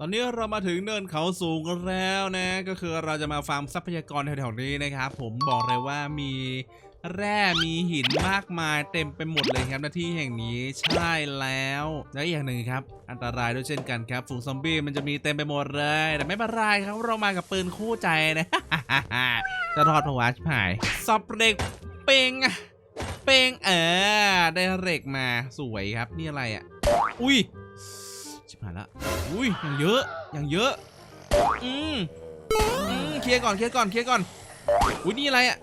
ตอนนี้เรามาถึงเนินเขาสูงแล้วนะ ก็คือเราจะมาฟาร์มทรัพยากรแถวๆนี้นะครับ ผมบอกเลยว่ามีแร่มีหินมากมายเต็มไปหมดเลยครับหน้าที่แห่งนี้ใช่แล้ว และอีกอย่างหนึ่งครับ อันตรายด้วยเช่นกันครับ ฝูงซอมบี้มันจะมีเต็มไปหมดเลย แต่ไม่เป็นไรครับ เรามากับปืนคู่ใจนะจะรอดเพราะว่าชิบหายสอบเด็กเป่งเป่งเออได้เหล็กมาสวยครับนี่อะไรอะ อุ้ย ชิบหายละอุ้ยอย่างเยอะอย่างเยอะอืมอืมเคลียร์ก่อนเคลียร์ก่อนเคลียร์ก่อนอุ้ยนี่อะไรอะ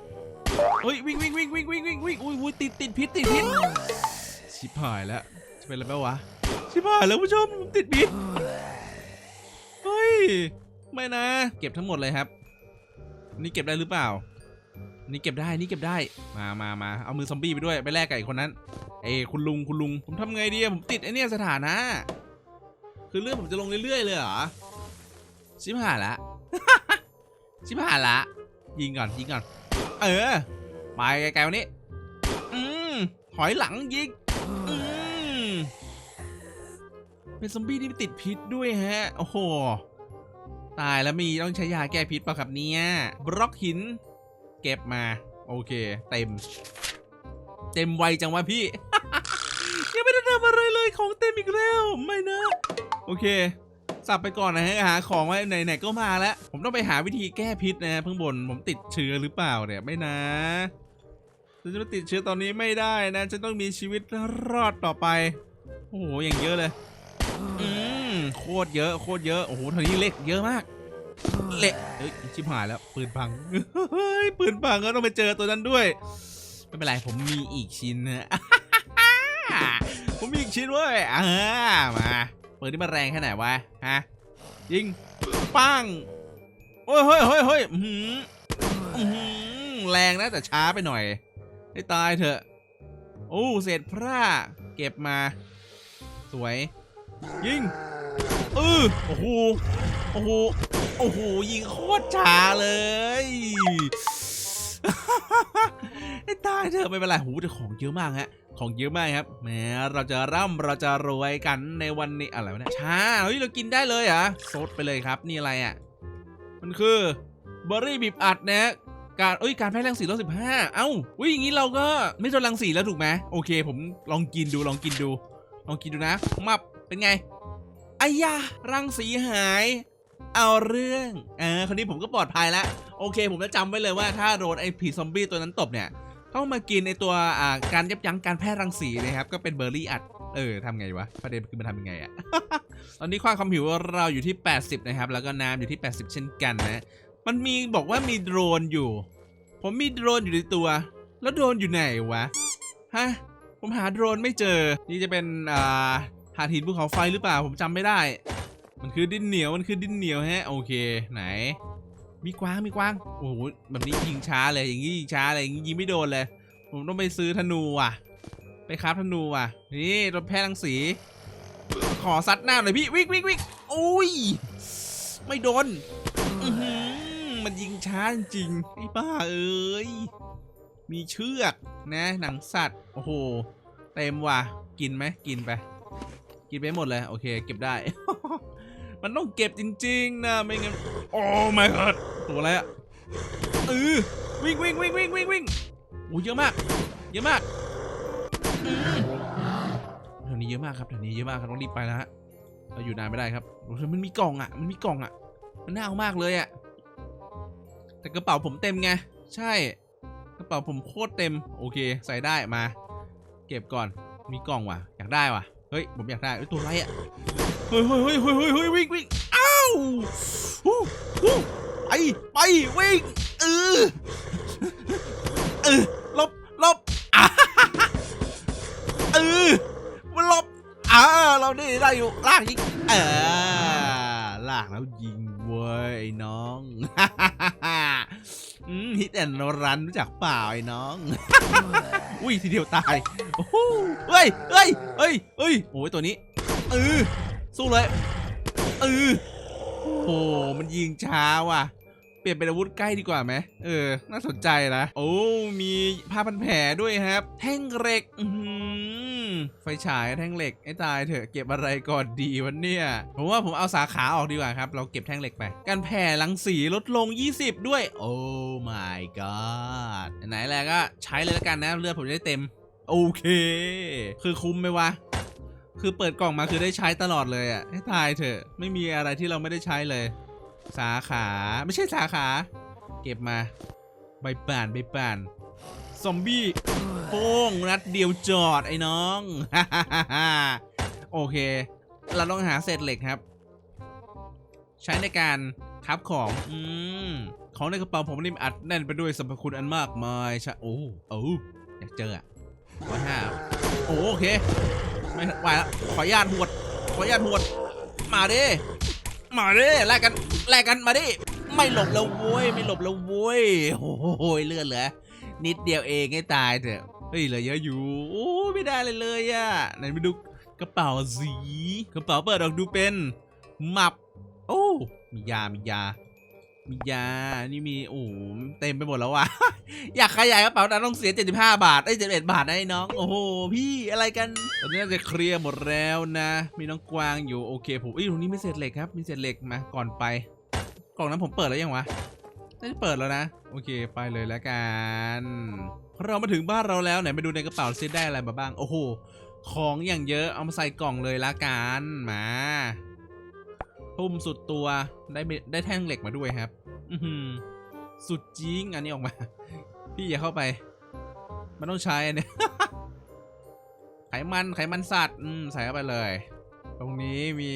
เฮ้ยวิ่งวิ่งวิ่งวิ่งวิ่งวิ่งวิ่งอุ้ยอุ้ยติดติดพิษติดพิษชิบหายแล้วจะเป็นอะไรบ้างวะชิบหายแล้วผู้ชมติดพิษเฮ้ยไม่นะ เก็บทั้งหมดเลยครับ นี่เก็บได้หรือเปล่า นี่เก็บได้นี่เก็บได้มามามาเอามือซอมบี้ไปด้วยไปแลกกับไอ้คนนั้นเอ้ยคุณลุงคุณลุงผมทำไงดีอะผมติดไอ้เนี่ยสถานะ คือเรื่องผมจะลงเรื่อยๆเลยเหรอ ชิบหายละ ชิบหายละ ยิงก่อนยิงก่อน เออ ไปไกลๆวันนี้ อืมถอยหลังยิง อืมเป็นซอมบี้ที่ติดพิษด้วยฮะ โอ้โห ตายแล้วมีต้องใช้ยาแก้พิษป่ะครับเนี่ย บล็อกหิน เก็บมา โอเค เต็ม เต็มไวจังวะพี่ยังไม่ได้ทำอะไรเลยของเต็มอีกแล้ว ไม่นะ โอเค สับไปก่อนนะฮะหาของไว้ไหนๆก็มาแล้ว ผมต้องไปหาวิธีแก้พิษนะเพิ่งบนผมติดเชื้อหรือเปล่าเนี่ยไม่นะฉันจะมาติดเชื้อตอนนี้ไม่ได้นะฉันต้องมีชีวิตรอดต่อไป โอ้โหอย่างเยอะเลยอืมโคตรเยอะโคตรเยอะโอ้โหเท่านี้เล็กเยอะมากเละเอ้ยชิบหายแล้วปืนพังเฮ้ยปืนพังก็ต้องไปเจอตัวนั้นด้วยไม่เป็นไรผมมีอีกชิ้นนะผมมีอีกชิ้นเว้ยอ่ามา ปืนนี่มันแรงแค่ไหนวะฮะยิงปังโอ้ยเฮ้ยเฮ้ยเฮ้ยอื้อหืออื้อหือแรงนะแต่ช้าไปหน่อยให้ตายเถอะโอ้เศษพร่าเก็บมา สวย ยิงเออโอ้โหโอ้โหโอ้โหยิงโคตรช้าเลยไอ้ตายเถอะไม่เป็นไรหูแต่ของเยอะมากฮะ ของเยอะมากครับแหมเราจะร่ำเราจะรวยกันในวันนี้อะไรวะเนี่ยชาเฮ้ยเรากินได้เลยเหรอะซดไปเลยครับนี่อะไรอะ มันคือเบอร์รี่บีบอัดนะการเอ้ยการแพร่รังสีลดสิบห้าเอ้าอุ้ยอย่างนี้เราก็ไม่โดนรังสีแล้วถูกไหมโอเค ผมลองกินดูลองกินดู ลองกินดูนะมับเป็นไงไอ้ยารังสีหาย เอาเรื่องเออคนนี้ผมก็ปลอดภัยแล้วโอเค ผมจะจำไว้เลยว่าถ้าโดนไอ้ผีซอมบี้ตัวนั้นตบเนี่ย ต้องมากินในตัวอ่าการยับยั้งการแพร่รังสีนะครับ ก็เป็นเบอร์รี่อัด เออทำไงวะ ประเด็นคือมันทำยังไงอะ ตอนนี้ความความหิวเราอยู่ที่ 80 นะครับ แล้วก็น้ำอยู่ที่ 80 เช่นกันนะ มันมีบอกว่ามีโดรนอยู่ ผมมีโดรนอยู่ในตัว แล้วโดรนอยู่ไหนวะ ฮะ ผมหาโดรนไม่เจอ นี่จะเป็นอ่าหาดหินภูเขาไฟหรือเปล่า ผมจำไม่ได้ มันคือดินเหนียว มันคือดินเหนียวฮะ โอเค ไหน มีกวางมีกวางโอ้โหแบบนี้ยิงช้าเลยอย่างนี้ยิงช้าเลยอย่างนี้ยิงไม่โดนเลย ผมต้องไปซื้อธนูว่ะ ไปคราฟธนูว่ะ นี่รถแพ้รังสี ขอซัดหน้าหน่อยพี่วิ่งวิ่งวิ่งโอ้ยไม่โดนมันยิงช้าจริงไอ้บ้าเอ้ยมีเชือกนะหนังสัตว์โอ้โหเต็มว่ะกินไหมกินไป กินไปหมดเลยโอเค เก็บได้ มันต้องเก็บจริง ๆ นะไม่งั้นโอ้ my god ตัวอะไรอะเออวิ่งวิ่งวิ่งวิ่งวิ่งวิ่งโอ้เยอะมาก เยอะมากแถวนี้เยอะมากครับแถวนี้เยอะมากครับต้องรีบไปแล้วฮะเราอยู่นานไม่ได้ครับโอ้มันมีกล่องอะ มันมีกล่องอะ มันน่าเอามากเลยอะ แต่กระเป๋าผมเต็มไง ใช่ กระเป๋าผมโคตรเต็ม โอเค ใส่ได้มา เก็บก่อน มีกล่องว่ะ อยากได้ว่ะ เฮ้ย ผมอยากได้เฮ้ยตัวไรอะ เฮ้ยเฮ้ยเฮ้ยเฮ้ยเฮ้ยวิ่งวิ่งอ้าวฮู้ฮู้ ไปไปวิ่งเออเออลบลบเออมันลบอ่าเราได้ได้อยู่ลากยิงเออลากแล้วยิงเว้ยไอ้น้องฮิตแอนด์รันรู้จักเปล่าไอ้น้อง อุ้ยทีเดียวตายโอ้โหเฮ้ยเฮ้ยเฮ้ยเฮ้ยโอ้ยตัวนี้เออสู้เลยเออโอ้มันยิงช้าว่ะ เปลี่ยนเป็นอาวุธใกล้ดีกว่าไหมเออ น่าสนใจนะโอ้มีผ้าพันแผลด้วยครับ แท่งเหล็กไฟฉายแท่งเหล็กไอ้ตายเถอะเก็บอะไรก่อนดีวันเนี่ยผมว่าผมเอาสาขาออกดีกว่าครับ เราเก็บแท่งเหล็กไป การแผ่รังสีลดลง 20 ด้วย โอ้ my god ไหนๆแล้วก็ใช้เลยแล้วกันนะเลือดผมได้เต็ม โอเค คือคุ้มไหมวะคือเปิดกล่องมาคือได้ใช้ตลอดเลยอะให้ตายเถอะ ไม่มีอะไรที่เราไม่ได้ใช้เลย สาขาไม่ใช่สาขา เก็บมาใบป่านใบป่านซอมบี้โป้งนัดเดียวจอดไอ้น้อง โอเค เราต้องหาเศษเหล็กครับ ใช้ในการคับของ อืม ของในกระเป๋าผมนี่อัดแน่นไปด้วยสรรพคุณอันมากมายช่โอ้โอ้อยากเจออะร้อยห้าโอ้โอเค ไม่ไหวแล้วขออนุญาตหวด ขออนุญาตหวด มาดิ มาดิแลกกันแลกกันมาดิไม่หลบแล้วโว้ยไม่หลบแล้วโว้ยโอ้ยเลือดเหลือนิดเดียวเองให้ตายเถอะเฮ้ยเหลือเยอะอยู่โอ้ไม่ได้เลยเลยอะไหนไปดูกระเป๋าสีกระเป๋าเปิดออกดูเป็นหมับ โอ้มียามียา มียา นี่มี โอ้โหเต็มไปหมดแล้วว่ะ อยากขยายกระเป๋าแต่ต้องเสีย 75 บาทเอ้71 บาทนะไอ้น้อง โอ้โห พี่อะไรกัน ตอนนี้น่าจะเคลียร์หมดแล้วนะ มีน้องกวางอยู่ โอเคผมอ้ยตรงนี้มีเศษเหล็กครับ มีเศษเหล็กมา ก่อนไป กล่องนั้นผมเปิดแล้วยังวะน่าจะเปิดแล้วนะ โอเค ไปเลยแล้วกัน เรามาถึงบ้านเราแล้วไหนมาดูในกระเป๋าซิได้อะไรมาบ้าง โอ้โห ของอย่างเยอะ เอามาใส่กล่องเลยละกัน มา ทุ่มสุดตัวได้ได้แท่งเหล็กมาด้วยครับ อืสุดจริงอันนี้ออกมา พี่อย่าเข้าไป มันต้องใช้อันเนี้ยไขมันไขมันสัตว์อืมใส่เข้าไปเลย ตรงนี้มี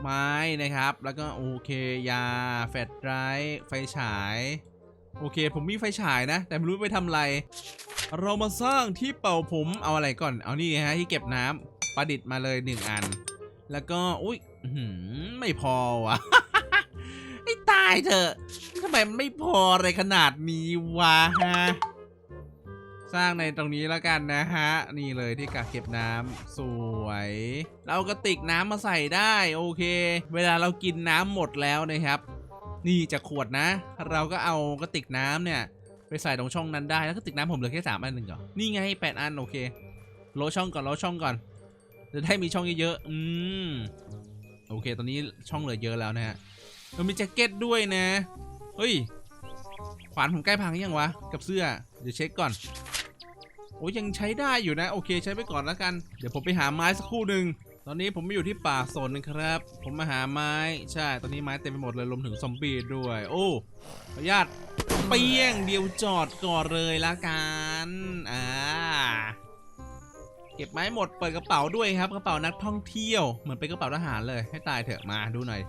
ไม้นะครับ แล้วก็โอเคยา แฟลชไดร์ไฟฉาย โอเค ผมมีไฟฉายนะ แต่ไม่รู้ไปทำอะไร เรามาสร้างที่เป่าผมเอาอะไรก่อน เอานี่ฮะที่เก็บน้ำประดิษฐ์มาเลยหนึ่งอัน แล้วก็อุ้ย ไม่พอวะให้ตายเถอะทำไมมันไม่พออะไรขนาดนี้วะฮะ สร้างในตรงนี้แล้วกันนะฮะ นี่เลยที่กักเก็บน้ำสวย เรากระติกน้ำมาใส่ได้โอเค เวลาเรากินน้ำหมดแล้วนะครับ นี่จากขวดนะ เราก็เอากระติกน้ำเนี่ยไปใส่ตรงช่องนั้นได้แล้วกระติกน้ำผมเหลือแค่สามอันหนึ่งเหรอ นี่ไงแปดอันโอเคโลช่องก่อนโลช่องก่อนจะได้มีช่องเยอะๆ อืม โอเค ตอนนี้ช่องเหลือเยอะแล้วนะฮะเรามีแจ็คเก็ตด้วยนะ เฮ้ย ขวานผมใกล้พังยังวะ กับเสื้อ เดี๋ยวเช็คก่อน โอ้ยยังใช้ได้อยู่นะ โอเค ใช้ไปก่อนแล้วกัน เดี๋ยวผมไปหาไม้สักคู่หนึ่ง ตอนนี้ผมไม่อยู่ที่ป่าสนนะครับ ผมมาหาไม้ ใช่ ตอนนี้ไม้เต็มไปหมดเลยรวมถึงซอมบี้ด้วย โอ้ ขออนุญาตเปี้ยงเดียวจอดก่อนเลยละกัน เก็บไม้หมดเปิดกระเป๋าด้วยครับกระเป๋านักท่องเที่ยวเหมือนเป็นกระเป๋าทหารเลยให้ตายเถอะมาดูหน่อย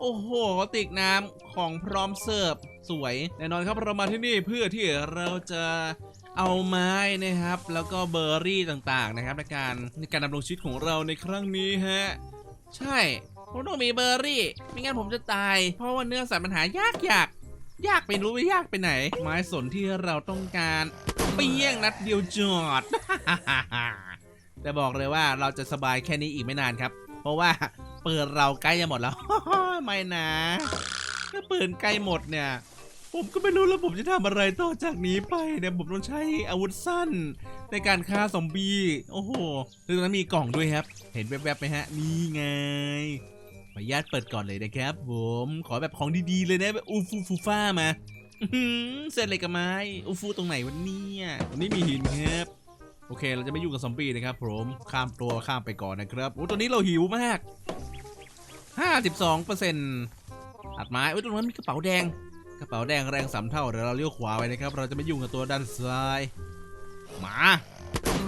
โอ้โหกระติกน้ำของพร้อมเสิร์ฟสวยแน่นอนครับเรามาที่นี่เพื่อที่เราจะเอาไม้นะครับ แล้วก็เบอร์รี่ต่างๆนะครับในการในการดำรงชีวิตของเราในครั้งนี้ฮะใช่ผมต้องมีเบอร์รี่ไม่งั้นผมจะตาย เพราะว่าเนื้อสัตว์มันหายากยากยากไปรู้ไม่ยากไปไหน ไม้สนที่เราต้องการเปี้ยงนัดเดียวจอด แต่บอกเลยว่าเราจะสบายแค่นี้อีกไม่นานครับ เพราะว่าปืนเราใกล้จะหมดแล้ว ไม่นะถ้าปืนใกล้หมดเนี่ย ผมก็ไม่รู้แล้วผมจะทำอะไรต่อจากนี้ไปเนี่ยผมต้องใช้อาวุธสั้น ในการฆ่าซอมบี้ โอ้โหแล้วตรงนั้นมีกล่องด้วยครับ เห็นแวบๆไหมฮะ นี่ไงขออนุญาตเปิดก่อนเลยนะครับ ผม ขอแบบของดีๆเลยนะแบบอูฟูฟูฟ้ามาเสร็จเลยกับไม้อูฟูตรงไหนวันนี้ตรงนี้มีหินครับ โอเค เราจะไม่ยุ่งกับซอมบี้นะครับ ผมข้ามตัวข้ามไปก่อนนะครับโอ้ตัวนี้เราหิวมาก52%อัดไม้โอ้ยตรงนั้นมีกระเป๋าแดง กระเป๋าแดงแรงสามเท่าเดี๋ยวเราเลี้ยวขวาไปนะครับ เราจะไม่ยุ่งกับตัวด้านซ้ายมา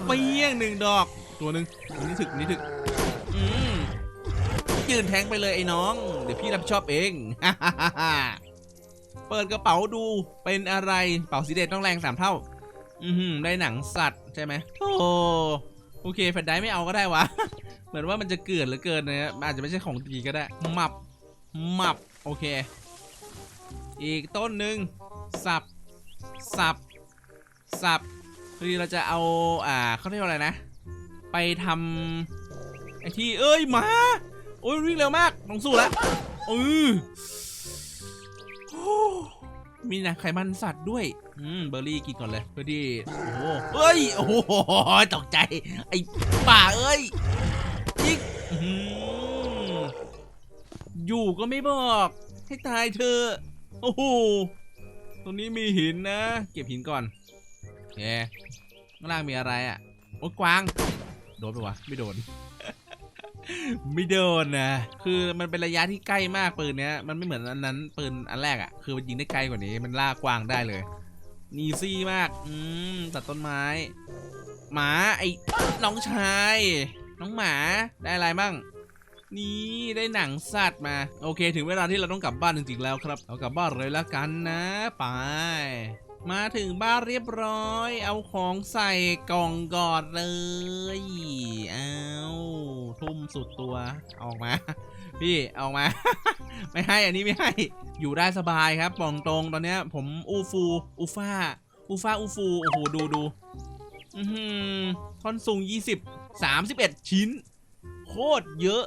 เปี้ยงหนึ่งดอก ตัวหนึ่งนี้ถึกนี้ถึกอืมยืนแทงไปเลยไอ้น้อง เดี๋ยวพี่รับผิดชอบเองเปิดกระเป๋าดูเป็นอะไรเป๋าสีแดงต้องแรงสามเท่า อือหือได้หนังสัตว์ใช่ไหมโอ้โอเคแฟนได้ไม่เอาก็ได้วะ เหมือนว่ามันจะเกิดหรือเกินนะอาจจะไม่ใช่ของดีก็ได้หมับหมับโอเค อีกต้นหนึ่งสับสับสับคือเราจะเอาอ่าเขาเรียกว่าอะไรนะ ไปทำไอที่เอ้ยหมาโอ้ยวิ่งเร็วมากต้องสู้แล้วอือ มีนะไขมันสัตว์ด้วย อืมเบอร์รี่กินก่อนเลยเพื่อที่โอ้โหเฮ้ย โอ้โหตกใจ ไอ้ป่าเอ้ยยิกอื้อยู่ก็ไม่บอก ให้ตายเธอ โอ้โห ตรงนี้มีหินนะ เก็บหินก่อนโอเคข้างล่างมีอะไรอะ โอ้กวาง โดนปะวะ ไม่โดน ไม่โดนนะ คือมันเป็นระยะที่ใกล้มากปืนเนี้ย มันไม่เหมือนอันนั้นปืนอันแรกอะ่ะ คือมันยิงได้ไกลกว่านี้ มันล่ากวางได้เลยนีซี่มาก อืมตัดต้นไม้ หมาไอ้น้องชาย น้องหมาได้อะไรบ้างนี่ได้หนังสัตว์มา โอเค ถึงเวลาที่เราต้องกลับบ้านจริงๆแล้วครับเรากลับบ้านเลยแล้วกันนะไปมาถึงบ้านเรียบร้อย เอาของใส่กล่องกอนเลยเอา ทุ่มสุดตัวออกมา พี่ออกมา ไม่ให้อันนี้ไม่ให้อยู่ได้สบายครับบอกตรงตอนเนี้ย ผมอูฟูอูฟ้าอูฟ้าอูฟูโอ้โหดูดูอือหือท่อนสูง 20 31 ชิ้น โคตรเยอะ